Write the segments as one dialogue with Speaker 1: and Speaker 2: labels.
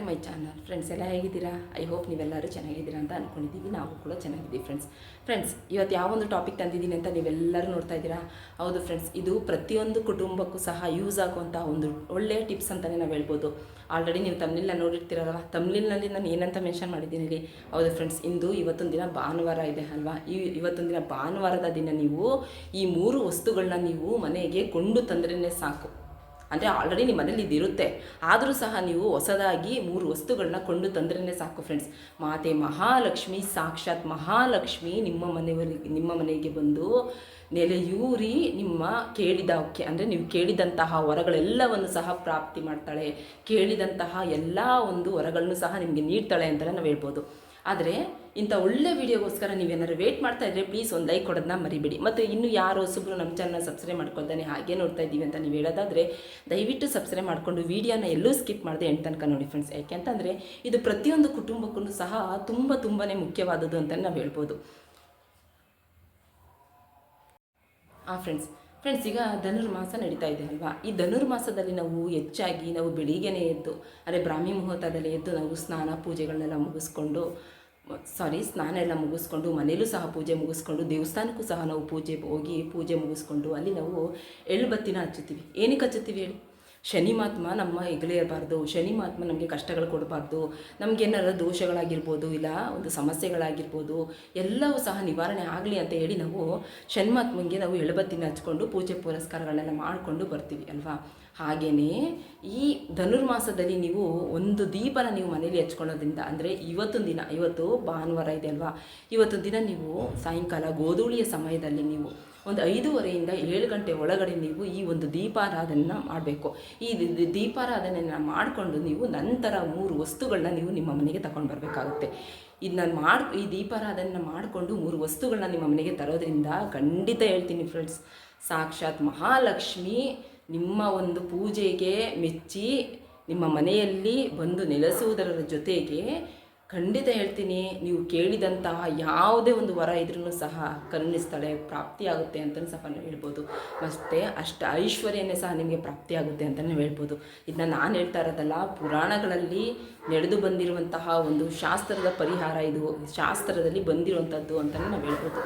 Speaker 1: To my channel friends ಎಲ್ಲ ಹೇಗಿದ್ದೀರಾ? I hope ನೀವೆಲ್ಲರೂ ಚೆನ್ನಾಗಿದ್ದೀರಾ ಅಂತ ಅಂದ್ಕೊಂಡಿದ್ದೀವಿ ನಾವು ಕೂಡ ಚೆನ್ನಾಗಿದ್ದೀವಿ ಫ್ರೆಂಡ್ಸ್ ಫ್ರೆಂಡ್ಸ್ ಇವತ್ತು ಯಾವೊಂದು ಟಾಪಿಕ್ ತಂದಿದ್ದೀನಿ ಅಂತ ನೀವೆಲ್ಲರೂ ನೋಡ್ತಾ ಇದ್ದೀರಾ? ಹೌದು ಫ್ರೆಂಡ್ಸ್ ಇದು ಪ್ರತಿಯೊಂದು ಕುಟುಂಬಕ್ಕೂ ಸಹ ಯೂಸ್ ಆಗುವಂಥ ಒಂದು ಒಳ್ಳೆಯ ಟಿಪ್ಸ್ ಅಂತಲೇ ನಾವು ಹೇಳ್ಬೋದು. ಆಲ್ರೆಡಿ ನೀವು ತಮಿಳಿನ ನೋಡಿರ್ತೀರಲ್ಲ ತಮಿಳಿನಲ್ಲಿ ನಾನು ಏನಂತ ಮೆನ್ಷನ್ ಮಾಡಿದ್ದೀನಿ ಹೌದು ಫ್ರೆಂಡ್ಸ್ ಇಂದು ಇವತ್ತೊಂದು ದಿನ ಭಾನುವಾರ ಇದೆ ಅಲ್ವಾ? ಈ ಇವತ್ತೊಂದು ದಿನ ಭಾನುವಾರದ ದಿನ ನೀವು ಈ ಮೂರು ವಸ್ತುಗಳನ್ನ ನೀವು ಮನೆಗೆ ಕೊಂಡು ತಂದ್ರೇ ಸಾಕು. ಅಂದರೆ ಆಲ್ರೆಡಿ ನಿಮ್ಮ ಮನೇಲಿ ಇದಿರುತ್ತೆ ಆದರೂ ಸಹ ನೀವು ಹೊಸದಾಗಿ ಮೂರು ವಸ್ತುಗಳನ್ನ ಕೊಂಡು ತಂದ್ರೇ ಸಾಕು ಫ್ರೆಂಡ್ಸ್ ಮಾತೆ ಮಹಾಲಕ್ಷ್ಮಿ, ಸಾಕ್ಷಾತ್ ಮಹಾಲಕ್ಷ್ಮಿ ನಿಮ್ಮ ಮನೆಯವರಿಗೆ ನಿಮ್ಮ ಮನೆಗೆ ಬಂದು ನೆಲೆಯೂರಿ ನಿಮ್ಮ ಕೇಳಿದ ಅಂದರೆ ನೀವು ಕೇಳಿದಂತಹ ವರಗಳೆಲ್ಲವನ್ನು ಸಹ ಪ್ರಾಪ್ತಿ ಮಾಡ್ತಾಳೆ, ಕೇಳಿದಂತಹ ಎಲ್ಲ ಒಂದು ವರಗಳನ್ನು ಸಹ ನಿಮಗೆ ನೀಡ್ತಾಳೆ ಅಂತಲೇ ನಾವು ಹೇಳ್ಬೋದು. ಆದರೆ ಇಂಥ ಒಳ್ಳೆ ವಿಡಿಯೋಗೋಸ್ಕರ ನೀವೇನಾದ್ರು ವೇಟ್ ಮಾಡ್ತಾ ಇದ್ರೆ ಪ್ಲೀಸ್ ಒಂದು ಲೈಕ್ ಕೊಡೋದನ್ನ ಮರಿಬೇಡಿ. ಮತ್ತು ಇನ್ನು ಯಾರು ಹೊಸಬ್ರು ನಮ್ಮ ಚಾನಲ್ ಸಬ್ಸ್ಕ್ರೈಬ್ ಮಾಡ್ಕೊಳ್ತಾನೆ ಹಾಗೆ ನೋಡ್ತಾ ಇದ್ದೀವಿ ಅಂತ ನೀವು ಹೇಳೋದಾದರೆ, ದಯವಿಟ್ಟು ಸಬ್ಸ್ಕ್ರೈಬ್ ಮಾಡಿಕೊಂಡು ವೀಡಿಯೋನ ಎಲ್ಲೂ ಸ್ಕಿಪ್ ಮಾಡಿದೆ ಎಂಟು ತನಕ ನೋಡಿ ಫ್ರೆಂಡ್ಸ್ ಯಾಕೆ ಅಂತಂದರೆ, ಇದು ಪ್ರತಿಯೊಂದು ಕುಟುಂಬಕ್ಕೂ ಸಹ ತುಂಬ ತುಂಬಾ ಮುಖ್ಯವಾದದ್ದು ಅಂತ ನಾವು ಹೇಳ್ಬೋದು. ಆ ಫ್ರೆಂಡ್ಸ್ ಫ್ರೆಂಡ್ಸ್ ಈಗ ಧನುರ್ಮಾಸ ನಡೀತಾ ಇದೆ ಅಲ್ವಾ? ಈ ಧನುರ್ಮಾಸದಲ್ಲಿ ನಾವು ಹೆಚ್ಚಾಗಿ ನಾವು ಬೆಳಿಗ್ಗೆನೇ ಎದ್ದು ಅಂದರೆ ಬ್ರಾಹ್ಮಿ ಮುಹೂರ್ತದಲ್ಲಿ ಎದ್ದು ನಾವು ಸ್ನಾನ ಪೂಜೆಗಳನ್ನೆಲ್ಲ ಮುಗಿಸ್ಕೊಂಡು ಸಾರಿ, ಸ್ನಾನ ಎಲ್ಲ ಮುಗಿಸ್ಕೊಂಡು, ಮನೇಲೂ ಸಹ ಪೂಜೆ ಮುಗಿಸ್ಕೊಂಡು, ದೇವಸ್ಥಾನಕ್ಕೂ ಸಹ ನಾವು ಪೂಜೆ ಹೋಗಿ ಪೂಜೆ ಮುಗಿಸ್ಕೊಂಡು, ಅಲ್ಲಿ ನಾವು ಎಳ್ಳು ಬತ್ತಿನ ಹಚ್ಚುತ್ತೀವಿ. ಏನಕ್ಕೆ ಹಚ್ಚುತ್ತೀವಿ ಹೇಳಿ? ಶನಿ ಮಹಾತ್ಮ ನಮ್ಮ ಹೆಗಲೇ ಇರಬಾರ್ದು ಶನಿ ಮಹಾತ್ಮ ನಮಗೆ ಕಷ್ಟಗಳು ಕೊಡಬಾರ್ದು ನಮಗೇನಾರ ದೋಷಗಳಾಗಿರ್ಬೋದು ಇಲ್ಲ ಒಂದು ಸಮಸ್ಯೆಗಳಾಗಿರ್ಬೋದು, ಎಲ್ಲವೂ ಸಹ ನಿವಾರಣೆ ಆಗಲಿ ಅಂತ ಹೇಳಿ ನಾವು ಶನಿ ಮಹಾತ್ಮಂಗೆ ನಾವು ಎಳಬತ್ತಿನ ಹಚ್ಕೊಂಡು ಪೂಜೆ ಪುರಸ್ಕಾರಗಳನ್ನೆಲ್ಲ ಮಾಡಿಕೊಂಡು ಬರ್ತೀವಿ ಅಲ್ವಾ? ಹಾಗೆಯೇ ಈ ಧನುರ್ಮಾಸದಲ್ಲಿ ನೀವು ಒಂದು ದೀಪನ ನೀವು ಮನೇಲಿ ಹಚ್ಕೊಳ್ಳೋದ್ರಿಂದ, ಅಂದರೆ ಇವತ್ತೊಂದು ದಿನ, ಇವತ್ತು ಭಾನುವಾರ ಇದೆ ಅಲ್ವಾ? ಇವತ್ತೊಂದು ದಿನ ನೀವು ಸಾಯಂಕಾಲ ಗೋಧೂಳಿಯ ಸಮಯದಲ್ಲಿ ನೀವು ಒಂದು ಐದೂವರೆಯಿಂದ ಏಳು ಗಂಟೆ ಒಳಗಡೆ ನೀವು ಈ ಒಂದು ದೀಪಾರಾಧನೆನ ಮಾಡಬೇಕು. ಈ ದೀಪಾರಾಧನೆಯನ್ನು ಮಾಡಿಕೊಂಡು ನೀವು ನಂತರ ಮೂರು ವಸ್ತುಗಳನ್ನ ನೀವು ನಿಮ್ಮ ಮನೆಗೆ ತಗೊಂಡು ಬರಬೇಕಾಗುತ್ತೆ. ನಾನು ಮಾಡಿ, ಈ ದೀಪಾರಾಧನೆನ ಮಾಡಿಕೊಂಡು ಮೂರು ವಸ್ತುಗಳನ್ನ ನಿಮ್ಮ ಮನೆಗೆ ತರೋದ್ರಿಂದ ಖಂಡಿತ ಹೇಳ್ತೀನಿ ಫ್ರೆಂಡ್ಸ್ ಸಾಕ್ಷಾತ್ ಮಹಾಲಕ್ಷ್ಮಿ ನಿಮ್ಮ ಒಂದು ಪೂಜೆಗೆ ಮೆಚ್ಚಿ ನಿಮ್ಮ ಮನೆಯಲ್ಲಿ ಬಂದು ನೆಲೆಸುವುದರ ಜೊತೆಗೆ ಖಂಡಿತ ಹೇಳ್ತೀನಿ, ನೀವು ಕೇಳಿದಂತಹ ಯಾವುದೇ ಒಂದು ವರ ಇದ್ರೂ ಸಹ ಕರುಣಿಸ್ತಾಳೆ ಪ್ರಾಪ್ತಿಯಾಗುತ್ತೆ ಅಂತಲೂ ಸಹ ನಾವು ಹೇಳ್ಬೋದು. ಮತ್ತು ಅಷ್ಟು ಐಶ್ವರ್ಯನೇ ಸಹ ನಿಮಗೆ ಪ್ರಾಪ್ತಿಯಾಗುತ್ತೆ ಅಂತಲೂ ಹೇಳ್ಬೋದು. ಇದನ್ನ ನಾನು ಹೇಳ್ತಾ ಇರೋದಲ್ಲ, ಪುರಾಣಗಳಲ್ಲಿ ನಡೆದು ಬಂದಿರುವಂತಹ ಒಂದು ಶಾಸ್ತ್ರದ ಪರಿಹಾರ ಇದು, ಶಾಸ್ತ್ರದಲ್ಲಿ ಬಂದಿರುವಂಥದ್ದು ಅಂತಲೇ ನಾವು ಹೇಳ್ಬೋದು.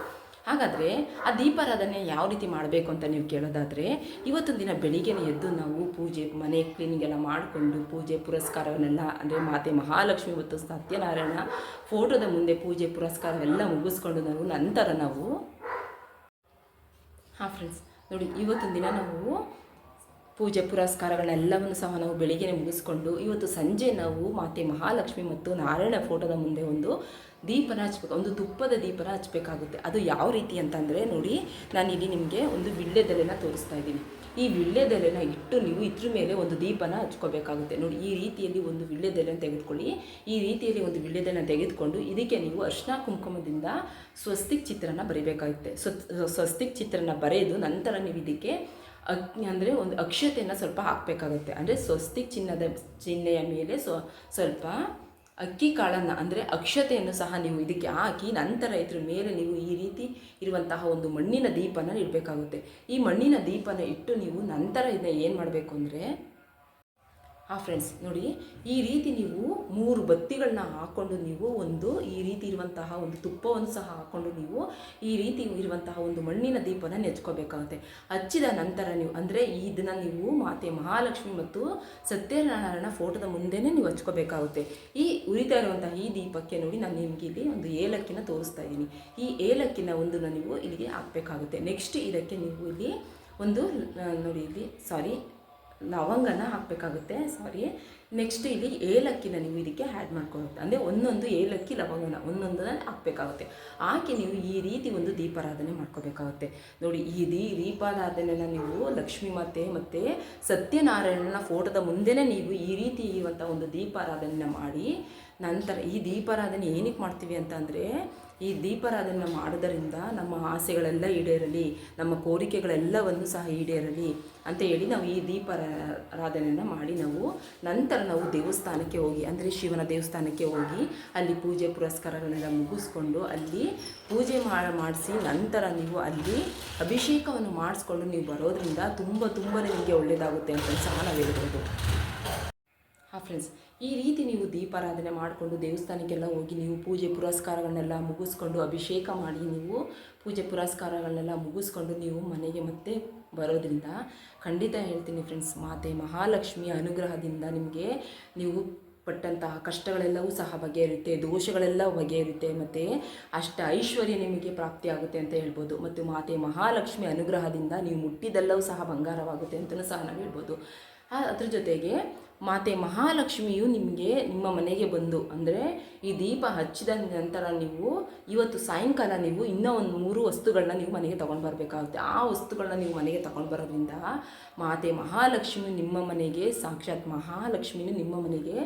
Speaker 1: ಹಾಗಾದರೆ ಆ ದೀಪಾರಾಧನೆ ಯಾವ ರೀತಿ ಮಾಡಬೇಕು ಅಂತ ನೀವು ಕೇಳೋದಾದರೆ, ಇವತ್ತೊಂದು ದಿನ ಬೆಳಿಗ್ಗೆ ಎದ್ದು ನಾವು ಪೂಜೆ, ಮನೆ ಕ್ಲೀನಿಂಗ್ ಎಲ್ಲ ಮಾಡಿಕೊಂಡು ಪೂಜೆ ಪುರಸ್ಕಾರವನ್ನೆಲ್ಲ ಅಂದರೆ ಮಾತೆ ಮಹಾಲಕ್ಷ್ಮಿ ಮತ್ತು ಸತ್ಯನಾರಾಯಣ ಫೋಟೋದ ಮುಂದೆ ಪೂಜೆ ಪುರಸ್ಕಾರವೆಲ್ಲ ಮುಗಿಸ್ಕೊಂಡು ನಾವು ನಂತರ ನಾವು, ಹಾಂ ಫ್ರೆಂಡ್ಸ್ ನೋಡಿ ಇವತ್ತೊಂದು ದಿನ ನಾವು ಪೂಜೆ ಪುರಸ್ಕಾರಗಳನ್ನೆಲ್ಲವನ್ನು ಸಹ ನಾವು ಬೆಳಿಗ್ಗೆ ಮುಗಿಸ್ಕೊಂಡು ಇವತ್ತು ಸಂಜೆ ನಾವು ಮಾತೆ ಮಹಾಲಕ್ಷ್ಮಿ ಮತ್ತು ನಾರಾಯಣ ಫೋಟೋದ ಮುಂದೆ ಒಂದು ದೀಪನ ಹಚ್ಬೇಕು, ಒಂದು ತುಪ್ಪದ ದೀಪನ ಹಚ್ಚಬೇಕಾಗುತ್ತೆ ಅದು ಯಾವ ರೀತಿ ಅಂತಂದರೆ ನೋಡಿ, ನಾನು ಇಲ್ಲಿ ನಿಮಗೆ ಒಂದು ವಿಳ್ಯದೆಲೆನ ತೋರಿಸ್ತಾ ಇದ್ದೀನಿ. ಈ ವಿಳ್ಯದೆಲೆನ ಇಟ್ಟು ನೀವು ಇದ್ರ ಮೇಲೆ ಒಂದು ದೀಪನ ಹಚ್ಕೋಬೇಕಾಗುತ್ತೆ. ನೋಡಿ, ಈ ರೀತಿಯಲ್ಲಿ ಒಂದು ವಿಳ್ಯದೆಲೆನ ತೆಗೆದುಕೊಳ್ಳಿ. ಈ ರೀತಿಯಲ್ಲಿ ಒಂದು ವಿಳ್ಯದೆಲೆನ ತೆಗೆದುಕೊಂಡು ಇದಕ್ಕೆ ನೀವು ಅರ್ಶಿನ ಕುಂಕುಮದಿಂದ ಸ್ವಸ್ತಿಕ್ ಚಿತ್ರನ ಬರೀಬೇಕಾಗುತ್ತೆ. ಸ್ವ ಸ್ವಸ್ತಿಕ್ ಚಿತ್ರನ ಬರೆದು ನಂತರ ನೀವು ಇದಕ್ಕೆ ಅಕ್ ಅಂದರೆ ಒಂದು ಅಕ್ಷತೆಯನ್ನು ಸ್ವಲ್ಪ ಹಾಕಬೇಕಾಗುತ್ತೆ. ಅಂದರೆ ಸ್ವಸ್ತಿ ಚಿನ್ನದ ಚಿಹ್ನೆಯ ಮೇಲೆ ಸ್ವ, ಸ್ವಲ್ಪ ಅಕ್ಕಿ ಕಾಳನ್ನು, ಅಂದರೆ ಅಕ್ಷತೆಯನ್ನು ಸಹ ನೀವು ಇದಕ್ಕೆ ಹಾಕಿ ನಂತರ ಇದ್ರ ಮೇಲೆ ನೀವು ಈ ರೀತಿ ಇರುವಂತಹ ಒಂದು ಮಣ್ಣಿನ ದೀಪನ ಇಡಬೇಕಾಗುತ್ತೆ. ಈ ಮಣ್ಣಿನ ದೀಪನ ಇಟ್ಟು ನೀವು ನಂತರ ಇದನ್ನ ಏನು ಮಾಡಬೇಕು ಅಂದರೆ ಹಾಂ ಫ್ರೆಂಡ್ಸ್ ನೋಡಿ, ಈ ರೀತಿ ನೀವು ಮೂರು ಬತ್ತಿಗಳನ್ನ ಹಾಕ್ಕೊಂಡು ನೀವು ಒಂದು ಈ ರೀತಿ ಇರುವಂತಹ ಒಂದು ತುಪ್ಪವನ್ನು ಸಹ ಹಾಕ್ಕೊಂಡು ನೀವು ಈ ರೀತಿ ಇರುವಂತಹ ಒಂದು ಮಣ್ಣಿನ ದೀಪನ ನೆಚ್ಕೋಬೇಕಾಗುತ್ತೆ. ಹಚ್ಚಿದ ನಂತರ ನೀವು, ಅಂದರೆ ಇದನ್ನು ನೀವು ಮಾತೆ ಮಹಾಲಕ್ಷ್ಮಿ ಮತ್ತು ಸತ್ಯನಾರಾಯಣ ಫೋಟೋದ ಮುಂದೆನೇ ನೀವು ಹಚ್ಕೋಬೇಕಾಗುತ್ತೆ. ಈ ಉರಿತಾ ಇರುವಂತಹ ಈ ದೀಪಕ್ಕೆ ನೋಡಿ, ನಾನು ನಿಮಗೆ ಇಲ್ಲಿ ಒಂದು ಏಲಕ್ಕಿನ ತೋರಿಸ್ತಾ ಇದ್ದೀನಿ. ಈ ಏಲಕ್ಕಿನ ಒಂದನ್ನು ನೀವು ಇಲ್ಲಿಗೆ ಹಾಕಬೇಕಾಗುತ್ತೆ. ನೆಕ್ಸ್ಟ್ ಇದಕ್ಕೆ ನೀವು ಇಲ್ಲಿ ಒಂದು ನೋಡಿ ಇಲ್ಲಿ ಸಾರಿ ಲವಂಗನ ಹಾಕಬೇಕಾಗುತ್ತೆ ಸಾರಿ ನೆಕ್ಸ್ಟ್ ಇಲ್ಲಿ ಏಲಕ್ಕಿನ ನೀವು ಇದಕ್ಕೆ ಆ್ಯಡ್ ಮಾಡ್ಕೊಳುತ್ತೆ ಅಂದರೆ ಒಂದೊಂದು ಏಲಕ್ಕಿ, ಲವಂಗನ ಒಂದೊಂದನ್ನ ಹಾಕಬೇಕಾಗುತ್ತೆ. ಹಾಕಿ ನೀವು ಈ ರೀತಿ ಒಂದು ದೀಪಾರಾಧನೆ ಮಾಡ್ಕೋಬೇಕಾಗುತ್ತೆ. ನೋಡಿ, ಈ ದೀ, ದೀಪಾರಾಧನೆನ ನೀವು ಲಕ್ಷ್ಮೀ ಮಾತೆ ಮತ್ತು ಸತ್ಯನಾರಾಯಣನ ಫೋಟೋದ ಮುಂದೆನೇ ನೀವು ಈ ರೀತಿ ಇರುವಂಥ ಒಂದು ದೀಪಾರಾಧನೆನ ಮಾಡಿ, ನಂತರ ಈ ದೀಪಾರಾಧನೆ ಏನಕ್ಕೆ ಮಾಡ್ತೀವಿ ಅಂತ ಅಂದರೆ ಈ ದೀಪಾರಾಧನೆ ಮಾಡೋದರಿಂದ ನಮ್ಮ ಆಸೆಗಳೆಲ್ಲ ಈಡೇರಲಿ, ನಮ್ಮ ಕೋರಿಕೆಗಳೆಲ್ಲವನ್ನು ಸಹ ಈಡೇರಲಿ ಅಂತ ಹೇಳಿ ನಾವು ಈ ದೀಪಾರಾಧನೆಯನ್ನು ಮಾಡಿ ನಾವು ನಂತರ ನಾವು ದೇವಸ್ಥಾನಕ್ಕೆ ಹೋಗಿ, ಅಂದರೆ ಶಿವನ ದೇವಸ್ಥಾನಕ್ಕೆ ಹೋಗಿ ಅಲ್ಲಿ ಪೂಜೆ ಪುರಸ್ಕಾರಗಳನ್ನೆಲ್ಲ ಮುಗಿಸ್ಕೊಂಡು ಅಲ್ಲಿ ಪೂಜೆ ಮಾಡಿಸಿ ನಂತರ ನೀವು ಅಲ್ಲಿ ಅಭಿಷೇಕವನ್ನು ಮಾಡಿಸ್ಕೊಂಡು ನೀವು ಬರೋದರಿಂದ ತುಂಬ ತುಂಬ ನಿಮಗೆ ಒಳ್ಳೆಯದಾಗುತ್ತೆ ಅಂತ ಸಹ ನಾವು ಹೇಳ್ಬೋದು. ಹಾಂ ಫ್ರೆಂಡ್ಸ್ ಈ ರೀತಿ ನೀವು ದೀಪಾರಾಧನೆ ಮಾಡಿಕೊಂಡು ದೇವಸ್ಥಾನಕ್ಕೆಲ್ಲ ಹೋಗಿ ನೀವು ಪೂಜೆ ಪುರಸ್ಕಾರಗಳನ್ನೆಲ್ಲ ಮುಗಿಸ್ಕೊಂಡು ಅಭಿಷೇಕ ಮಾಡಿ ನೀವು ಪೂಜೆ ಪುರಸ್ಕಾರಗಳನ್ನೆಲ್ಲ ಮುಗಿಸ್ಕೊಂಡು ನೀವು ಮನೆಗೆ ಮತ್ತೆ ಬರೋದ್ರಿಂದ ಖಂಡಿತ ಹೇಳ್ತೀನಿ ಫ್ರೆಂಡ್ಸ್ ಮಾತೆ ಮಹಾಲಕ್ಷ್ಮಿಯ ಅನುಗ್ರಹದಿಂದ ನಿಮಗೆ ನೀವು ಪಟ್ಟಂತಹ ಕಷ್ಟಗಳೆಲ್ಲವೂ ಸಹ ಬಗೆಹರುತ್ತೆ ದೋಷಗಳೆಲ್ಲ ಬಗೆಹರುತ್ತೆ ಮತ್ತು ಅಷ್ಟ ಐಶ್ವರ್ಯ ನಿಮಗೆ ಪ್ರಾಪ್ತಿಯಾಗುತ್ತೆ ಅಂತ ಹೇಳ್ಬೋದು. ಮತ್ತು ಮಾತೆ ಮಹಾಲಕ್ಷ್ಮಿ ಅನುಗ್ರಹದಿಂದ ನೀವು ಮುಟ್ಟಿದೆಲ್ಲವೂ ಸಹ ಬಂಗಾರವಾಗುತ್ತೆ ಅಂತಲೂ ಸಹ ನಾವು ಹೇಳ್ಬೋದು. ಅದ್ರ ಜೊತೆಗೆ ಮಾತೆ ಮಹಾಲಕ್ಷ್ಮಿಯು ನಿಮಗೆ ನಿಮ್ಮ ಮನೆಗೆ ಬಂದು, ಅಂದರೆ ಈ ದೀಪ ಹಚ್ಚಿದ ನಂತರ ನೀವು ಇವತ್ತು ಸಾಯಂಕಾಲ ನೀವು ಇನ್ನೂ ಒಂದು ಮೂರು ವಸ್ತುಗಳನ್ನ ನೀವು ಮನೆಗೆ ತೊಗೊಂಡು ಬರಬೇಕಾಗುತ್ತೆ. ಆ ವಸ್ತುಗಳನ್ನ ನೀವು ಮನೆಗೆ ತಗೊಂಡು ಬರೋದ್ರಿಂದ ಮಾತೆ ಮಹಾಲಕ್ಷ್ಮಿ ನಿಮ್ಮ ಮನೆಗೆ, ಸಾಕ್ಷಾತ್ ಮಹಾಲಕ್ಷ್ಮಿನೂ ನಿಮ್ಮ ಮನೆಗೆ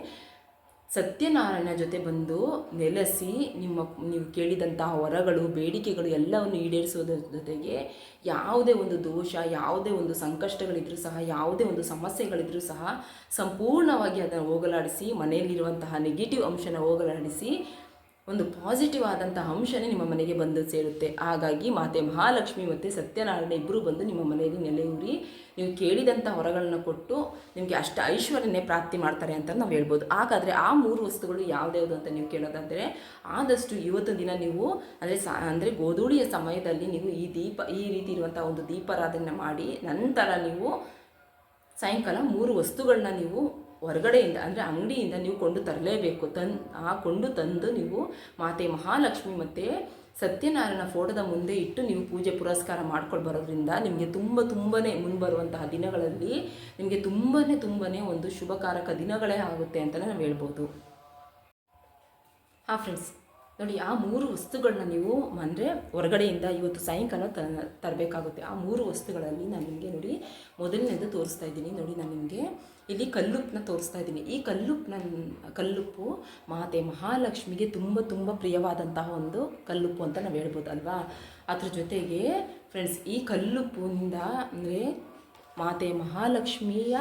Speaker 1: ಸತ್ಯನಾರಾಯಣ ಜೊತೆ ಬಂದು ನೆಲೆಸಿ ನಿಮ್ಮ, ನೀವು ಕೇಳಿದಂತಹ ವರಗಳು, ಬೇಡಿಕೆಗಳು ಎಲ್ಲವನ್ನು ಈಡೇರಿಸೋದ್ರ ಜೊತೆಗೆ ಯಾವುದೇ ಒಂದು ದೋಷ, ಯಾವುದೇ ಒಂದು ಸಂಕಷ್ಟಗಳಿದ್ರೂ ಸಹ, ಯಾವುದೇ ಒಂದು ಸಮಸ್ಯೆಗಳಿದ್ರೂ ಸಹ ಸಂಪೂರ್ಣವಾಗಿ ಅದನ್ನು ಹೋಗಲಾಡಿಸಿ, ಮನೆಯಲ್ಲಿರುವಂತಹ ನೆಗೆಟಿವ್ ಅಂಶನ ಹೋಗಲಾಡಿಸಿ ಒಂದು ಪಾಸಿಟಿವ್ ಆದಂತಹ ಅಂಶನೇ ನಿಮ್ಮ ಮನೆಗೆ ಬಂದು ಸೇರುತ್ತೆ. ಹಾಗಾಗಿ ಮಾತೆ ಮಹಾಲಕ್ಷ್ಮಿ ಮತ್ತು ಸತ್ಯನಾರಾಯಣ ಇಬ್ಬರು ಬಂದು ನಿಮ್ಮ ಮನೆಯಲ್ಲಿ ನೆಲೆಯೂರಿ ನೀವು ಕೇಳಿದಂಥ ಹೊರಗಳನ್ನ ಕೊಟ್ಟು ನಿಮಗೆ ಅಷ್ಟು ಐಶ್ವರ್ಯನೇ ಪ್ರಾಪ್ತಿ ಮಾಡ್ತಾರೆ ಅಂತ ನಾವು ಹೇಳ್ಬೋದು. ಹಾಗಾದರೆ ಆ ಮೂರು ವಸ್ತುಗಳು ಯಾವ್ದ್ಯಾವುದು ಅಂತ ನೀವು ಕೇಳೋದಾದರೆ ಆದಷ್ಟು ಇವತ್ತು ದಿನ ನೀವು ಅಂದರೆ ಸಾ ಅಂದರೆ ಗೋಧೂಳಿಯ ಸಮಯದಲ್ಲಿ ನೀವು ಈ ದೀಪ ಈ ರೀತಿ ಇರುವಂಥ ಒಂದು ದೀಪಾರಾಧನೆ ಮಾಡಿ ನಂತರ ನೀವು ಸಾಯಂಕಾಲ ಮೂರು ವಸ್ತುಗಳನ್ನ ನೀವು ಹೊರಗಡೆಯಿಂದ, ಅಂದರೆ ಅಂಗಡಿಯಿಂದ ನೀವು ಕೊಂಡು ತರಲೇಬೇಕು. ತನ್, ಆ ಕೊಂಡು ತಂದು ನೀವು ಮಾತೆ ಮಹಾಲಕ್ಷ್ಮಿ ಮತ್ತು ಸತ್ಯನಾರಾಯಣ ಫೋಟೋದ ಮುಂದೆ ಇಟ್ಟು ನೀವು ಪೂಜೆ ಪುರಸ್ಕಾರ ಮಾಡ್ಕೊಂಡು ಬರೋದ್ರಿಂದ ನಿಮಗೆ ತುಂಬ ತುಂಬಾ ಮುಂಬರುವಂತಹ ದಿನಗಳಲ್ಲಿ ನಿಮಗೆ ತುಂಬಾ ತುಂಬಾ ಒಂದು ಶುಭಕಾರಕ ದಿನಗಳೇ ಆಗುತ್ತೆ ಅಂತಲೇ ನಾವು ಹೇಳ್ಬೋದು. ಹಾಂ ಫ್ರೆಂಡ್ಸ್ ನೋಡಿ, ಆ ಮೂರು ವಸ್ತುಗಳನ್ನ ನೀವು ಅಂದರೆ ಹೊರಗಡೆಯಿಂದ ಇವತ್ತು ಸಾಯಂಕಾಲ ತರಬೇಕಾಗುತ್ತೆ. ಆ ಮೂರು ವಸ್ತುಗಳಲ್ಲಿ ನಾನು ನಿಮಗೆ ನೋಡಿ, ಮೊದಲನೇದು ತೋರಿಸ್ತಾ ಇದ್ದೀನಿ. ನೋಡಿ, ನಾನು ನಿಮಗೆ ಇಲ್ಲಿ ಕಲ್ಲುಪ್ಪನ್ನ ತೋರಿಸ್ತಾ ಇದ್ದೀನಿ. ಈ ಕಲ್ಲುಪ್ಪನ ಕಲ್ಲುಪ್ಪು ಮಾತೆ ಮಹಾಲಕ್ಷ್ಮಿಗೆ ತುಂಬ ತುಂಬ ಪ್ರಿಯವಾದಂತಹ ಒಂದು ಕಲ್ಲುಪ್ಪು ಅಂತ ನಾವು ಹೇಳ್ಬೋದು ಅಲ್ವಾ? ಅದ್ರ ಜೊತೆಗೆ ಫ್ರೆಂಡ್ಸ್ ಈ ಕಲ್ಲುಪ್ಪಿಂದ ಅಂದರೆ ಮಾತೆ ಮಹಾಲಕ್ಷ್ಮಿಯ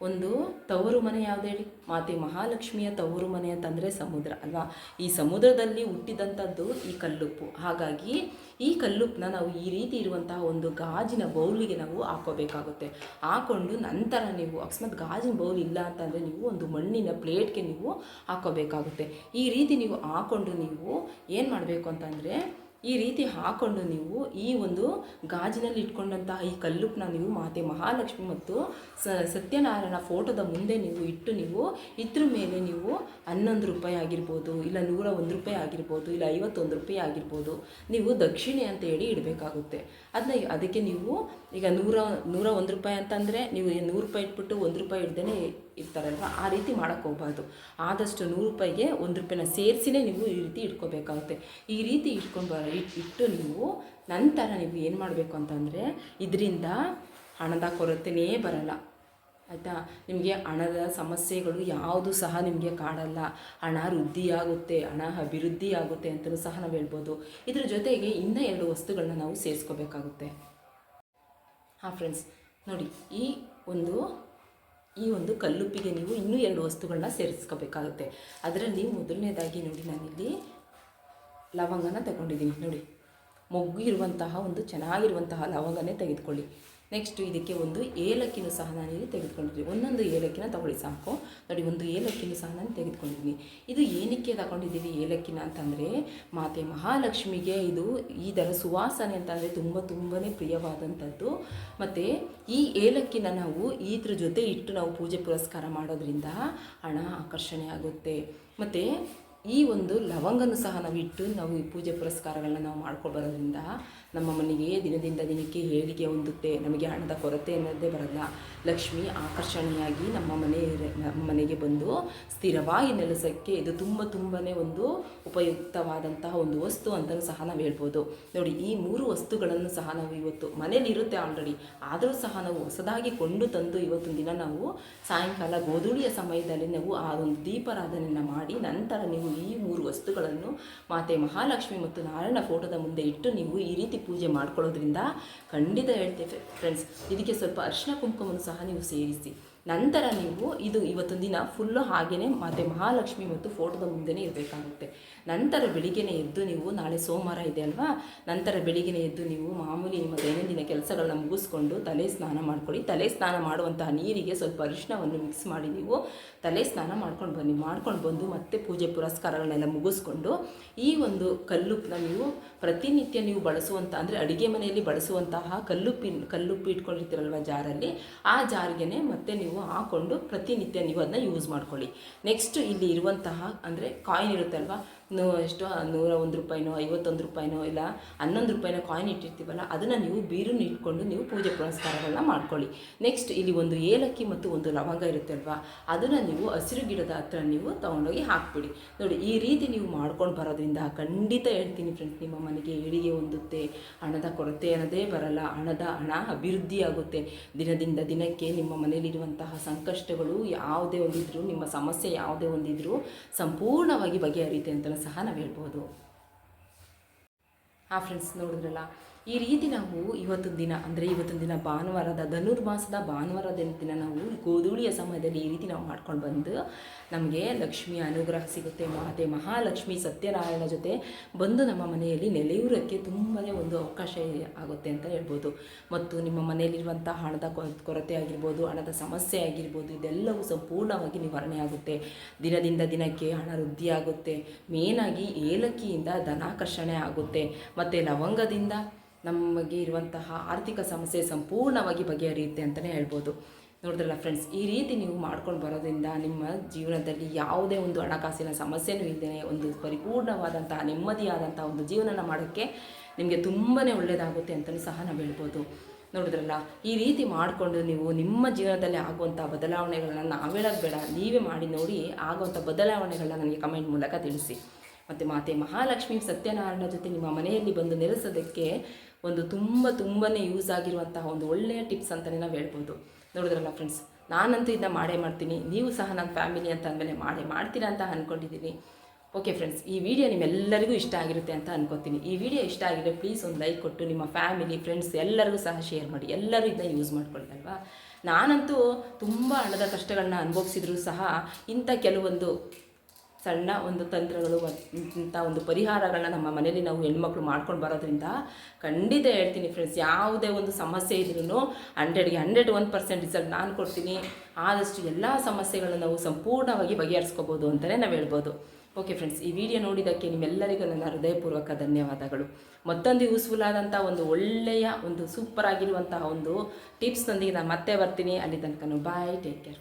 Speaker 1: ಒಂದು ತವರು ಮನೆ ಯಾವುದು ಹೇಳಿ? ಮಾತೆ ಮಹಾಲಕ್ಷ್ಮಿಯ ತವರು ಮನೆ ಅಂತಂದರೆ ಸಮುದ್ರ ಅಲ್ವಾ? ಈ ಸಮುದ್ರದಲ್ಲಿ ಹುಟ್ಟಿದಂಥದ್ದು ಈ ಕಲ್ಲುಪ್ಪು. ಹಾಗಾಗಿ ಈ ಕಲ್ಲುಪ್ಪನ್ನ ನಾವು ಈ ರೀತಿ ಇರುವಂತಹ ಒಂದು ಗಾಜಿನ ಬೌಲಿಗೆ ನಾವು ಹಾಕೋಬೇಕಾಗುತ್ತೆ ಹಾಕೊಂಡು ನಂತರ ನೀವು ಅಕಸ್ಮಾತ್ ಗಾಜಿನ ಬೌಲ್ ಇಲ್ಲ ಅಂತಂದರೆ ನೀವು ಒಂದು ಮಣ್ಣಿನ ಪ್ಲೇಟ್ಗೆ ನೀವು ಹಾಕೋಬೇಕಾಗುತ್ತೆ ಈ ರೀತಿ ನೀವು ಹಾಕೊಂಡು ನೀವು ಏನು ಮಾಡಬೇಕು ಅಂತಂದರೆ ಈ ರೀತಿ ಹಾಕೊಂಡು ನೀವು ಈ ಒಂದು ಗಾಜಿನಲ್ಲಿ ಇಟ್ಕೊಂಡಂತಹ ಈ ಕಲ್ಲುಪ್ಪನ್ನ ನೀವು ಮಾತೆ ಮಹಾಲಕ್ಷ್ಮಿ ಮತ್ತು ಸ ಸತ್ಯನಾರಾಯಣ ಫೋಟೋದ ಮುಂದೆ ನೀವು ಇಟ್ಟು ನೀವು ಇದ್ರ ಮೇಲೆ ನೀವು ಹನ್ನೊಂದು ರೂಪಾಯಿ ಆಗಿರ್ಬೋದು, ಇಲ್ಲ ನೂರ ಒಂದು ರೂಪಾಯಿ ಆಗಿರ್ಬೋದು, ಇಲ್ಲ ಐವತ್ತೊಂದು ರೂಪಾಯಿ ಆಗಿರ್ಬೋದು, ನೀವು ದಕ್ಷಿಣೆ ಅಂತ ಹೇಳಿ ಇಡಬೇಕಾಗುತ್ತೆ. ಅದನ್ನ ಅದಕ್ಕೆ ನೀವು ಈಗ ನೂರ ನೂರ ಒಂದು ರೂಪಾಯಿ ಅಂತಂದರೆ ನೀವು ನೂರು ರೂಪಾಯಿ ಇಟ್ಬಿಟ್ಟು ಒಂದು ರೂಪಾಯಿ ಇಡ್ದೇ ಇರ್ತಾರಲ್ವ? ಆ ರೀತಿ ಮಾಡೋಕ್ಕೆ ಹೋಗ್ಬಾರ್ದು. ಆದಷ್ಟು ನೂರು ರೂಪಾಯಿಗೆ ಒಂದು ರೂಪಾಯಿನ ಸೇರಿಸಿನೇ ನೀವು ಈ ರೀತಿ ಇಟ್ಕೋಬೇಕಾಗುತ್ತೆ. ಈ ರೀತಿ ಇಟ್ಕೊಂಡು ಬರ ಇಟ್- ಇಟ್ಟು ನೀವು ನಂತರ ನೀವು ಏನು ಮಾಡಬೇಕು ಅಂತಂದರೆ ಇದರಿಂದ ಹಣದ ಕೊರತೆನೇ ಬರಲ್ಲ. ಆಯಿತಾ? ನಿಮಗೆ ಹಣದ ಸಮಸ್ಯೆಗಳು ಯಾವುದು ಸಹ ನಿಮಗೆ ಕಾಡಲ್ಲ. ಹಣ ವೃದ್ಧಿಯಾಗುತ್ತೆ, ಹಣ ಅಭಿವೃದ್ಧಿ ಆಗುತ್ತೆ ಅಂತಲೂ ಸಹ ನಾವು ಹೇಳ್ಬೋದು. ಇದ್ರ ಜೊತೆಗೆ ಇನ್ನೂ ಎರಡು ವಸ್ತುಗಳನ್ನ ನಾವು ಸೇರಿಸ್ಕೋಬೇಕಾಗುತ್ತೆ. ಹಾಂ ಫ್ರೆಂಡ್ಸ್ ನೋಡಿ, ಈ ಒಂದು ಈ ಒಂದು ಕಲ್ಲುಪ್ಪಿಗೆ ನೀವು ಇನ್ನೂ ಎರಡು ವಸ್ತುಗಳನ್ನ ಸೇರಿಸ್ಕೋಬೇಕಾಗುತ್ತೆ. ಅದರಲ್ಲಿ ಮೊದಲನೇದಾಗಿ ನೋಡಿ ನಾನಿಲ್ಲಿ ಲವಂಗನ ತಗೊಂಡಿದ್ದೀನಿ. ನೋಡಿ ಮೊಗ್ಗು ಇರುವಂತಹ ಒಂದು ಚೆನ್ನಾಗಿರುವಂತಹ ಲವಂಗನೇ ತೆಗೆದುಕೊಳ್ಳಿ. ನೆಕ್ಸ್ಟ್ ಇದಕ್ಕೆ ಒಂದು ಏಲಕ್ಕಿನೂ ಸಹ ನಾನಿಲ್ಲಿ ತೆಗೆದುಕೊಂಡಿದ್ದೀನಿ ಒಂದೊಂದು ಏಲಕ್ಕಿನ ತಗೊಳ್ಳಿ, ಸಾಕು. ನೋಡಿ, ಒಂದು ಏಲಕ್ಕಿನೂ ಸಹ ನಾನು ತೆಗೆದುಕೊಂಡಿದ್ದೀನಿ ಇದು ಏನಕ್ಕೆ ತಗೊಂಡಿದ್ದೀವಿ ಏಲಕ್ಕಿನ ಅಂತಂದರೆ, ಮಾತೆ ಮಹಾಲಕ್ಷ್ಮಿಗೆ ಇದು ಇದರ ಸುವಾಸನೆ ಅಂತಂದರೆ ತುಂಬ ತುಂಬಾ ಪ್ರಿಯವಾದಂಥದ್ದು. ಮತ್ತು ಈ ಏಲಕ್ಕಿನ ನಾವು ಇದ್ರ ಜೊತೆ ಇಟ್ಟು ನಾವು ಪೂಜೆ ಪುರಸ್ಕಾರ ಮಾಡೋದ್ರಿಂದ ಹಣ ಆಕರ್ಷಣೆ ಆಗುತ್ತೆ. ಮತ್ತು ಈ ಒಂದು ಲವಂಗನೂ ಸಹ ನಾವು ಇಟ್ಟು ನಾವು ಈ ಪೂಜೆ ಪುರಸ್ಕಾರಗಳನ್ನ ನಾವು ಮಾಡ್ಕೊಂಡು ಬರೋದ್ರಿಂದ ನಮ್ಮ ಮನೆಗೆ ದಿನದಿಂದ ದಿನಕ್ಕೆ ಹೇಳಿಕೆ ಹೊಂದುತ್ತೆ, ನಮಗೆ ಹಣದ ಕೊರತೆ ಅನ್ನೋದೇ ಬರಲ್ಲ. ಲಕ್ಷ್ಮಿ ಆಕರ್ಷಣೆಯಾಗಿ ನಮ್ಮ ಮನೆ ನಮ್ಮ ಮನೆಗೆ ಬಂದು ಸ್ಥಿರವಾಗಿ ನೆಲೆಸೋಕ್ಕೆ ಇದು ತುಂಬ ತುಂಬಾ ಒಂದು ಉಪಯುಕ್ತವಾದಂತಹ ಒಂದು ವಸ್ತು ಅಂತಲೂ ಸಹ ನಾವು ಹೇಳ್ಬೋದು. ನೋಡಿ, ಈ ಮೂರು ವಸ್ತುಗಳನ್ನು ಸಹ ನಾವು ಇವತ್ತು ಮನೇಲಿ ಇರುತ್ತೆ ಆಲ್ರೆಡಿ ಆದರೂ ಸಹ ನಾವು ಹೊಸದಾಗಿ ಕೊಂಡು ತಂದು ಇವತ್ತೊಂದು ದಿನ ನಾವು ಸಾಯಂಕಾಲ ಗೋಧೂಳಿಯ ಸಮಯದಲ್ಲಿ ನಾವು ಆ ಒಂದು ದೀಪಾರಾಧನೆಯನ್ನು ಮಾಡಿ ನಂತರ ನೀವು ಈ ಮೂರು ವಸ್ತುಗಳನ್ನು ಮಾತೆ ಮಹಾಲಕ್ಷ್ಮಿ ಮತ್ತು ನಾರಾಯಣ ಫೋಟೋದ ಮುಂದೆ ಇಟ್ಟು ನೀವು ಈ ರೀತಿ ಪೂಜೆ ಮಾಡ್ಕೊಳ್ಳೋದ್ರಿಂದ ಖಂಡಿತ ಹೇಳ್ತೇವೆ ಫ್ರೆಂಡ್ಸ್ ಇದಕ್ಕೆ ಸ್ವಲ್ಪ ಅರ್ಶಿನ ಕುಂಕುಮವನ್ನು ಸಹ ನೀವು ಸೇರಿಸಿ. ನಂತರ ನೀವು ಇದು ಇವತ್ತೊಂದು ದಿನ ಫುಲ್ಲು ಹಾಗೇ ಮತ್ತು ಮಹಾಲಕ್ಷ್ಮಿ ಮತ್ತು ಫೋಟೋದ ಮುಂದೆನೇ ಇರಬೇಕಾಗುತ್ತೆ. ನಂತರ ಬೆಳಿಗ್ಗೆನೇ ಎದ್ದು ನೀವು ನಾಳೆ ಸೋಮವಾರ ಇದೆ ಅಲ್ವಾ? ನಂತರ ಬೆಳಿಗ್ಗೆನೇ ಎದ್ದು ನೀವು ಮಾಮೂಲಿ ನಿಮ್ಮ ದೈನಂದಿನ ಕೆಲಸಗಳನ್ನ ಮುಗಿಸ್ಕೊಂಡು ತಲೆ ಸ್ನಾನ ಮಾಡ್ಕೊಳ್ಳಿ. ತಲೆ ಸ್ನಾನ ಮಾಡುವಂತಹ ನೀರಿಗೆ ಸ್ವಲ್ಪ ಅರಿಶಿಣವನ್ನು ಮಿಕ್ಸ್ ಮಾಡಿ ನೀವು ತಲೆ ಸ್ನಾನ ಮಾಡ್ಕೊಂಡು ಬನ್ನಿ. ಮಾಡ್ಕೊಂಡು ಬಂದು ಮತ್ತೆ ಪೂಜೆ ಪುರಸ್ಕಾರಗಳನ್ನೆಲ್ಲ ಮುಗಿಸ್ಕೊಂಡು ಈ ಒಂದು ಕಲ್ಲುಪ್ಪನ್ನ ನೀವು ಪ್ರತಿನಿತ್ಯ ನೀವು ಬಳಸುವಂಥ ಅಂದರೆ ಅಡುಗೆ ಮನೆಯಲ್ಲಿ ಬಳಸುವಂತಹ ಕಲ್ಲುಪ್ಪಿ ಕಲ್ಲುಪ್ಪು ಇಟ್ಕೊಂಡಿರ್ತೀರಲ್ವ ಜಾರಲ್ಲಿ? ಆ ಜಾರ್ಗೆ ಮತ್ತೆ ನೀವು ಹಾಕ್ಕೊಂಡು ಪ್ರತಿನಿತ್ಯ ನೀವು ಅದನ್ನ ಯೂಸ್ ಮಾಡ್ಕೊಳ್ಳಿ. ನೆಕ್ಸ್ಟ್ ಇಲ್ಲಿ ಇರುವಂತಹ ಅಂದರೆ ಕಾಯಿನ್ ಇರುತ್ತೆ ಅಲ್ವಾ ನೂ ಎಷ್ಟು, ನೂರ ಒಂದು ರೂಪಾಯಿನೋ, ಐವತ್ತೊಂದು ರೂಪಾಯಿನೋ, ಇಲ್ಲ ಹನ್ನೊಂದು ರೂಪಾಯಿನೋ ಕಾಯಿನ್ ಇಟ್ಟಿರ್ತೀವಲ್ಲ, ಅದನ್ನು ನೀವು ಬೀರನ್ನು ಇಟ್ಕೊಂಡು ನೀವು ಪೂಜೆ ಪುನಸ್ಕಾರಗಳನ್ನ ಮಾಡ್ಕೊಳ್ಳಿ. ನೆಕ್ಸ್ಟ್ ಇಲ್ಲಿ ಒಂದು ಏಲಕ್ಕಿ ಮತ್ತು ಒಂದು ಲವಂಗ ಇರುತ್ತೆ ಅಲ್ವಾ, ಅದನ್ನು ನೀವು ಹಸಿರು ಗಿಡದ ಹತ್ರ ನೀವು ತೊಗೊಂಡೋಗಿ ಹಾಕ್ಬಿಡಿ. ನೋಡಿ, ಈ ರೀತಿ ನೀವು ಮಾಡ್ಕೊಂಡು ಬರೋದ್ರಿಂದ ಖಂಡಿತ ಹೇಳ್ತೀನಿ ಫ್ರೆಂಡ್ಸ್ ನಿಮ್ಮ ಮನೆಗೆ ಏಳಿಗೆ ಹೊಂದುತ್ತೆ, ಹಣದ ಕೊರತೆ ಅನ್ನೋದೇ ಬರಲ್ಲ, ಹಣದ ಹಣ ಅಭಿವೃದ್ಧಿ ಆಗುತ್ತೆ. ದಿನದಿಂದ ದಿನಕ್ಕೆ ನಿಮ್ಮ ಮನೆಯಲ್ಲಿರುವಂತಹ ಸಂಕಷ್ಟಗಳು ಯಾವುದೇ ಒಂದಿದ್ರು, ನಿಮ್ಮ ಸಮಸ್ಯೆ ಯಾವುದೇ ಒಂದಿದ್ರು ಸಂಪೂರ್ಣವಾಗಿ ಬಗೆಹರಿಯುತ್ತೆ ಅಂತಲೂ ಸಹ ನಾವು ಹೇಳ್ಬೋದು. ಆ ಫ್ರೆಂಡ್ಸ್ ನೋಡಿದ್ರಲ್ಲ ಈ ರೀತಿ ನಾವು ಇವತ್ತಿನ ದಿನ, ಅಂದರೆ ಇವತ್ತಿನ ದಿನ ಭಾನುವಾರದ ಧನುರ್ಮಾಸದ ಭಾನುವಾರದ ದಿನ ನಾವು ಗೋಧೂಳಿಯ ಸಮಯದಲ್ಲಿ ಈ ರೀತಿ ನಾವು ಮಾಡ್ಕೊಂಡು ಬಂದು ನಮಗೆ ಲಕ್ಷ್ಮಿಯ ಅನುಗ್ರಹ ಸಿಗುತ್ತೆ. ಮಾತೆ ಮಹಾಲಕ್ಷ್ಮಿ ಸತ್ಯನಾರಾಯಣ ಜೊತೆ ಬಂದು ನಮ್ಮ ಮನೆಯಲ್ಲಿ ನೆಲೆಯೂರಕ್ಕೆ ತುಂಬಾ ಒಂದು ಅವಕಾಶ ಆಗುತ್ತೆ ಅಂತ ಹೇಳ್ಬೋದು. ಮತ್ತು ನಿಮ್ಮ ಮನೆಯಲ್ಲಿರುವಂಥ ಹಣದ ಕೊರತೆ ಆಗಿರ್ಬೋದು, ಹಣದ ಸಮಸ್ಯೆ ಆಗಿರ್ಬೋದು, ಇದೆಲ್ಲವೂ ಸಂಪೂರ್ಣವಾಗಿ ನಿವಾರಣೆ ಆಗುತ್ತೆ. ದಿನದಿಂದ ದಿನಕ್ಕೆ ಹಣ ವೃದ್ಧಿಯಾಗುತ್ತೆ ಮೇನಾಗಿ ಏಲಕ್ಕಿಯಿಂದ ಧನಾಕರ್ಷಣೆ ಆಗುತ್ತೆ. ಮತ್ತು ಲವಂಗದಿಂದ ನಮಗೆ ಇರುವಂತಹ ಆರ್ಥಿಕ ಸಮಸ್ಯೆ ಸಂಪೂರ್ಣವಾಗಿ ಬಗೆಹರಿಯುತ್ತೆ ಅಂತಲೇ ಹೇಳ್ಬೋದು. ನೋಡಿದ್ರಲ್ಲ ಫ್ರೆಂಡ್ಸ್ ಈ ರೀತಿ ನೀವು ಮಾಡ್ಕೊಂಡು ಬರೋದ್ರಿಂದ ನಿಮ್ಮ ಜೀವನದಲ್ಲಿ ಯಾವುದೇ ಒಂದು ಹಣಕಾಸಿನ ಸಮಸ್ಯೆನೂ ಇಲ್ಲದೇ ಒಂದು ಪರಿಪೂರ್ಣವಾದಂತಹ ನೆಮ್ಮದಿಯಾದಂಥ ಒಂದು ಜೀವನನ ಮಾಡೋಕ್ಕೆ ನಿಮಗೆ ತುಂಬಾ ಒಳ್ಳೆಯದಾಗುತ್ತೆ ಅಂತಲೂ ಸಹ ನಾವು ಹೇಳ್ಬೋದು. ನೋಡಿದ್ರಲ್ಲ, ಈ ರೀತಿ ಮಾಡಿಕೊಂಡು ನೀವು ನಿಮ್ಮ ಜೀವನದಲ್ಲಿ ಆಗುವಂಥ ಬದಲಾವಣೆಗಳನ್ನ ನಾವು ಹೇಳೋದು ಬೇಡ, ನೀವೇ ಮಾಡಿ ನೋಡಿ ಆಗುವಂಥ ಬದಲಾವಣೆಗಳನ್ನ ನನಗೆ ಕಮೆಂಟ್ ಮೂಲಕ ತಿಳಿಸಿ. ಮತ್ತು ಮಾತೆ ಮಹಾಲಕ್ಷ್ಮಿ ಸತ್ಯನಾರಾಯಣ ಜೊತೆ ನಿಮ್ಮ ಮನೆಯಲ್ಲಿ ಬಂದು ನೆಲೆಸೋದಕ್ಕೆ ಒಂದು ತುಂಬ ತುಂಬಾ ಯೂಸ್ ಆಗಿರುವಂತಹ ಒಂದು ಒಳ್ಳೆಯ ಟಿಪ್ಸ್ ಅಂತಲೇ ನಾವು ಹೇಳ್ಬೋದು. ನೋಡಿದ್ರಲ್ಲ ಫ್ರೆಂಡ್ಸ್ ನಾನಂತೂ ಇದನ್ನ ಮಾಡೇ ಮಾಡ್ತೀನಿ. ನೀವು ಸಹ ನನ್ನ ಫ್ಯಾಮಿಲಿ ಅಂತ ಅಂದಮೇಲೆ ಮಾಡೇ ಮಾಡ್ತೀರಾ ಅಂತ ಅಂದ್ಕೊಂಡಿದ್ದೀನಿ ಓಕೆ ಫ್ರೆಂಡ್ಸ್ ಈ ವಿಡಿಯೋ ನಿಮ್ಮೆಲ್ಲರಿಗೂ ಇಷ್ಟ ಆಗಿರುತ್ತೆ ಅಂತ ಅನ್ಕೋತೀನಿ. ಈ ವಿಡಿಯೋ ಇಷ್ಟ ಆಗಿದ್ರೆ ಪ್ಲೀಸ್ ಒಂದು ಲೈಕ್ ಕೊಟ್ಟು ನಿಮ್ಮ ಫ್ಯಾಮಿಲಿ ಫ್ರೆಂಡ್ಸ್ ಎಲ್ಲರಿಗೂ ಸಹ ಶೇರ್ ಮಾಡಿ. ಎಲ್ಲರೂ ಇದನ್ನ ಯೂಸ್ ಮಾಡ್ಕೊಳ್ತಲ್ವಾ ನಾನಂತೂ ತುಂಬ ಹಣದ ಕಷ್ಟಗಳನ್ನ ಅನುಭವಿಸಿದ್ರು ಸಹ ಇಂಥ ಕೆಲವೊಂದು ಸಣ್ಣ ಒಂದು ತಂತ್ರಗಳು ಇಂಥ ಒಂದು ಪರಿಹಾರಗಳನ್ನ ನಮ್ಮ ಮನೇಲಿ ನಾವು ಹೆಣ್ಮಕ್ಳು ಮಾಡ್ಕೊಂಡು ಬರೋದ್ರಿಂದ ಖಂಡಿತ ಹೇಳ್ತೀನಿ ಫ್ರೆಂಡ್ಸ್ ಯಾವುದೇ ಒಂದು ಸಮಸ್ಯೆ ಇದ್ರೂ ಹಂಡ್ರೆಡ್ಗೆ ಹಂಡ್ರೆಡ್ ಒನ್ ಪರ್ಸೆಂಟ್ ರಿಸಲ್ಟ್ ನಾನು ಕೊಡ್ತೀನಿ. ಆದಷ್ಟು ಎಲ್ಲ ಸಮಸ್ಯೆಗಳನ್ನು ನಾವು ಸಂಪೂರ್ಣವಾಗಿ ಬಗೆಹರಿಸ್ಕೋಬೋದು ಅಂತಲೇ ನಾವು ಹೇಳ್ಬೋದು. ಓಕೆ ಫ್ರೆಂಡ್ಸ್ ಈ ವಿಡಿಯೋ ನೋಡಿದ್ದಕ್ಕೆ ನಿಮ್ಮೆಲ್ಲರಿಗೂ ನನ್ನ ಹೃದಯಪೂರ್ವಕ ಧನ್ಯವಾದಗಳು. ಮತ್ತೊಂದು ಯೂಸ್ಫುಲ್ ಆದಂಥ ಒಂದು ಒಳ್ಳೆಯ, ಒಂದು ಸೂಪರ್ ಆಗಿರುವಂತಹ ಒಂದು ಟಿಪ್ಸ್ನೊಂದಿಗೆ ನಾನು ಮತ್ತೆ ಬರ್ತೀನಿ. ಅಲ್ಲಿ ತನಕ ಬಾಯ್ ಟೇಕ್ ಕೇರ್